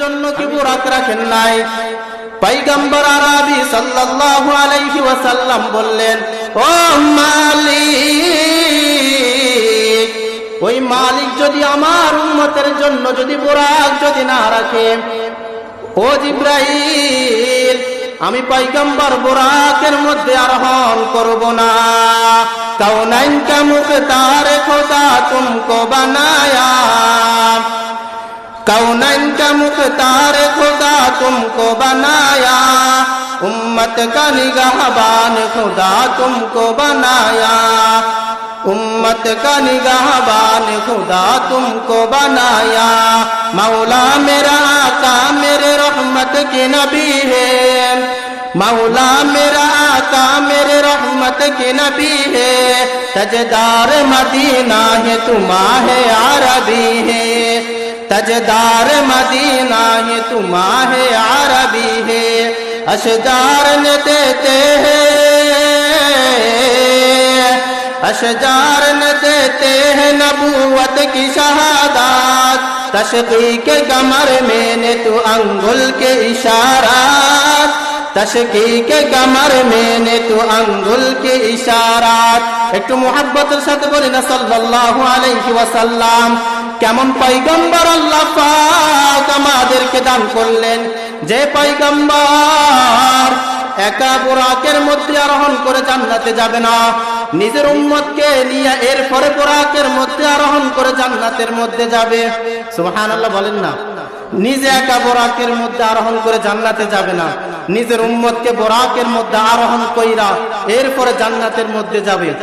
জন্য কি বুরাক রাখেন নাই। পৈগম্বর আরবি সাল্লাল্লাহু আলাইহি ওয়াসাল্লাম বললেন, ও মালিক, ওই মালিক যদি আমার উম্মতের জন্য যদি বোরাক যদি না রাখে, ও জিব্রাইল, আমি পৈগম্বর বোরাকের মধ্যে আরোহণ করব না। কাউনাইন কা মুখতার খোদা मुख्तार खुदा तुमको बनाया। उम्मत का निगाहबान खुदा तुमको बनाया। उम्मत का निगाहबान खुदा तुमको बनाया। मौला मेरा आका मेरे रहमत के नबी है। मौला मेरा आका मेरे रहमत के नबी है। तजदार मदीना है तुमा है अरबी है। تجدار مدینہ یہ تمہارے عربی ہے اشدار نے دیتے ہیں اشدار نے دیتے ہیں نبوت کی شہادات تشقیق کمر میں نے تو انگل کے اشارات تشقیق کمر میں نے تو انگل کے اشارات ایک محبت الشد بولنا صلی اللہ علیہ وسلم কেমন পয়গম্বর আল্লাহ পাক আমাদেরকে দান করলেন? যে পয়গম্বর একা বোরাকের মধ্যে আরোহণ করে জান্নাতে যাবে না। নিজের উম্মতকে নিয়ে এরপরে বোরাকের মধ্যে আরোহণ করে জান্নাতের মধ্যে যাবে। সুবহানাল্লাহ বলেন না। নিজে একা বোরাকের মধ্যে আরোহণ করে জান্নাতে যাবে না। নিজের উম্মতকে বোরাকের মধ্যে আরোহণ কইরা এরপরে জান্নাতের মধ্যে যাবে।